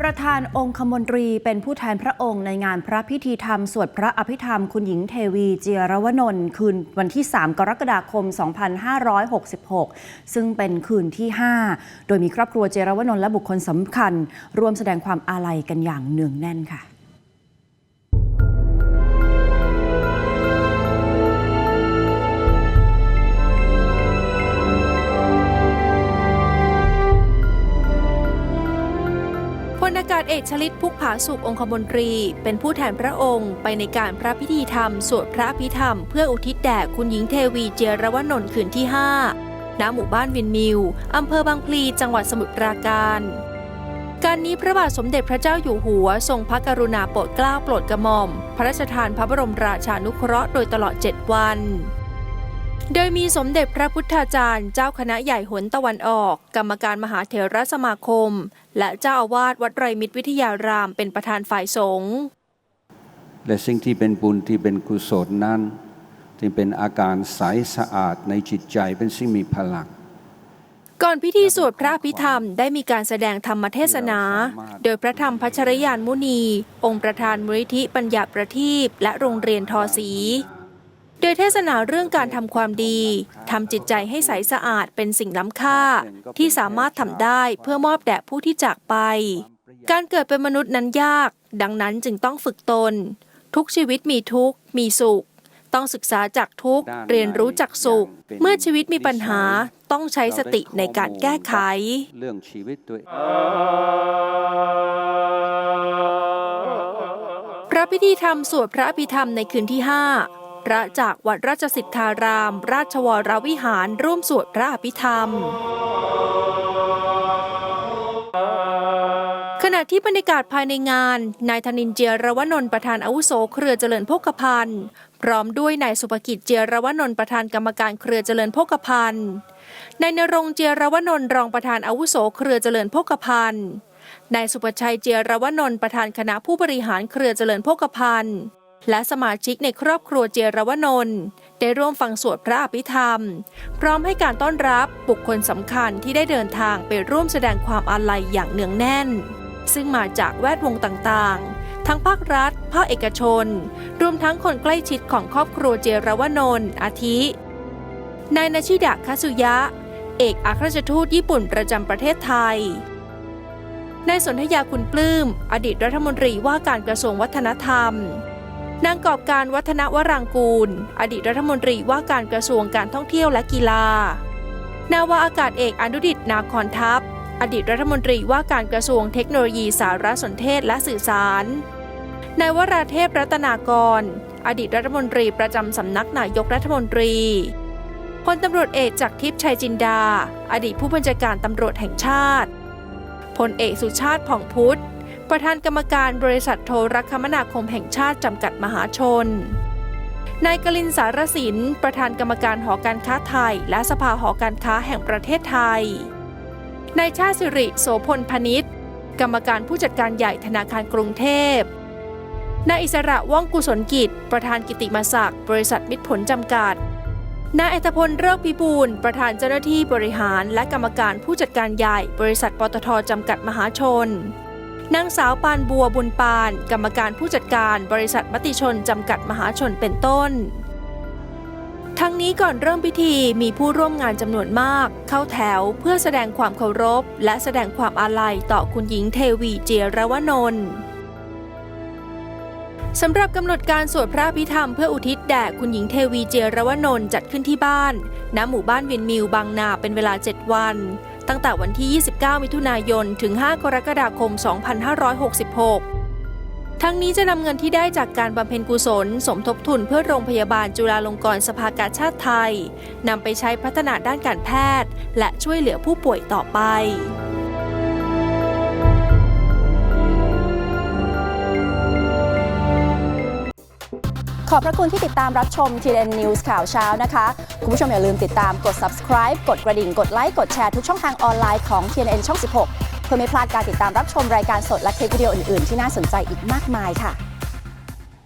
ประธานองคมนตรีเป็นผู้แทนพระองค์ในงานพระพิธีธรรม สวดพระอภิธรรม คุณหญิงเทวีเจียรวนนท์คืนวันที่ 3 กรกฎาคม 2566 ซึ่งเป็นคืนที่ 5 โดยมีครอบครัวเจียรวนนท์และบุคคลสำคัญ ร่วมแสดงความอาลัยกันอย่างเนืองแน่นค่ะ ลอากาศเอกชลิตพุกผาสุของคมนตรี เป็นผู้แทนพระองค์ ไปในการพระพิธีธรรม สวดพระอภิธรรม เพื่ออุทิศแด่คุณหญิงเทวีเจรวนนท์คืนที่ 5 ณ หมู่บ้านวินมิวอำเภอบางพลี จังหวัดสมุทรปราการ การนี้พระบาทสมเด็จพระเจ้าอยู่หัว ทรงพระกรุณาโปรดเกล้าโปรดกระหม่อม พระราชทานพระบรมราชานุเคราะห์โดยตลอด 7 วัน โดยมีสมเด็จพระพุทธาจารย์ เจ้าคณะใหญ่หนตะวันออก กรรมการมหาเถรสมาคม และเจ้าอาวาสวัดไรมิตรวิทยารามเป็นประธานฝ่ายสงฆ์และสิ่งที่เป็นบุญที่เป็นกุศลนั้นที่เป็นอาการใสสะอาดในจิตใจเป็นสิ่งมีพลังก่อนพิธีสวดพระอภิธรรมได้มีการแสดงธรรมเทศนา โดยพระธรรมพัชรยานมุนี องค์ประธานมูลนิธิปัญญาประทีปและโรงเรียนทอสี โดยเทศนาเรื่องการทำความดีทำจิตใจให้ใสสะอาดเป็นสิ่งล้ำค่า ที่สามารถทำได้เพื่อมอบแด่ผู้ที่จากไป การเกิดเป็นมนุษย์นั้นยาก ดังนั้นจึงต้องฝึกตน ทุกชีวิตมีทุกข์ มีสุข ต้องศึกษาจากทุกข์ เรียนรู้จากสุข เมื่อชีวิตมีปัญหาต้องใช้สติในการแก้ไข เรื่องชีวิตตัวพระพิธีธรรมสวดพระอภิธรรมในคืนที่ 5 พระจากวัดราชสิทธาราม ราชวรวิหารร่วมสวดพระอภิธรรม ขณะที่บรรยากาศภายในงาน นายธนินเจียรวนนท์ประธานอาวุโสเครือเจริญโภคภัณฑ์พร้อมด้วยนายสุภกิจเจียรวนนท์ประธานกรรมการเครือเจริญโภคภัณฑ์นายนรงเจียรวนนท์รองประธานอาวุโสเครือเจริญโภคภัณฑ์นายสุประชัยเจียรวนนท์ประธานคณะผู้บริหารเครือเจริญโภคภัณฑ์ และสมาชิกในครอบครัวเจรวนนท์ได้ร่วมฟังสวดพระอภิธรรม พร้อมให้การต้อนรับบุคคลสำคัญที่ได้เดินทางไปร่วมแสดงความอาลัยอย่างเนืองแน่น ซึ่งมาจากแวดวงต่างๆ ทั้งภาครัฐ ภาคเอกชน รวมทั้งคนใกล้ชิดของครอบครัวเจรวนนท์อาทิ นายนาชิดะคาสุยะ เอกอัครราชทูตญี่ปุ่นประจำประเทศไทยนายสนธยาคุณปลื้ม อดีตรัฐมนตรีว่าการกระทรวงวัฒนธรรม นางกอบการวัฒนวรางกูล อดีตรัฐมนตรีว่าการกระทรวงการท่องเที่ยวและกีฬา นาวาอากาศเอกอนุดิตนาคอนทัพ อดีตรัฐมนตรีว่าการกระทรวงเทคโนโลยีสารสนเทศและสื่อสาร นายวราเทพรัตนากร อดีตรัฐมนตรีประจำสำนักนายกรัฐมนตรีพลตำรวจเอกจากทิพย์ชัยจินดา อดีตผู้บัญชาการตำรวจแห่งชาติพลเอกสุชาติผ่องพุทธ ประธานกรรมการบริษัทโทรคมนาคมแห่งชาติจำกัดมหาชน นายกลินสารสิน ประธานกรรมการหอการค้าไทย และสภาหอการค้าแห่งประเทศไทย นายชาติสิริโสพลพนิษฐ์กรรมการผู้จัดการใหญ่ธนาคารกรุงเทพ นายอิสระว่องกุศลกิจ ประธานกิติมศักดิ์บริษัทมิตรผลจำกัด นายอัตพลเลิกพิบูลประธานเจ้าหน้าที่บริหารและกรรมการผู้จัดการใหญ่ บริษัทปตทจำกัดมหาชน นางสาวปานบัวบุญปาน กรรมการผู้จัดการบริษัทมติชนจำกัดมหาชนเป็นต้น ทั้งนี้ก่อนเริ่มพิธีมีผู้ร่วมงานจำนวนมาก เข้าแถวเพื่อแสดงความเคารพ และแสดงความอาลัยต่อคุณหญิงเทวีเจรวนนท์สำหรับกำหนดการสวดพระอภิธรรมเพื่ออุทิศแด่คุณหญิงเทวีเจรวนนท์จัดขึ้นที่บ้าน ณ หมู่บ้านวินมิวบางนาเป็นเวลา 7 วัน ตั้งแต่วันที่ 29 มิถุนายน ถึง 5 กรกฎาคม 2566 ทั้งนี้จะนำเงินที่ได้จากการบำเพ็ญกุศล สมทบทุนเพื่อโรงพยาบาลจุฬาลงกรณ์สภากาชาติไทยนำไปใช้พัฒนาด้านการแพทย์ และช่วยเหลือผู้ป่วยต่อไป ขอบพระคุณที่ติดตามรับชม TN News ข่าวเช้านะคะ คุณผู้ชมอย่าลืมติดตามกด subscribe กดกระดิ่ง กดไลค์ กดแชร์ทุกช่องทางออนไลน์ของ TNN ช่อง 16 เพื่อไม่พลาดการติดตามรับชมรายการสดและคลิปวิดีโออื่นๆ ที่น่าสนใจอีกมากมายค่ะ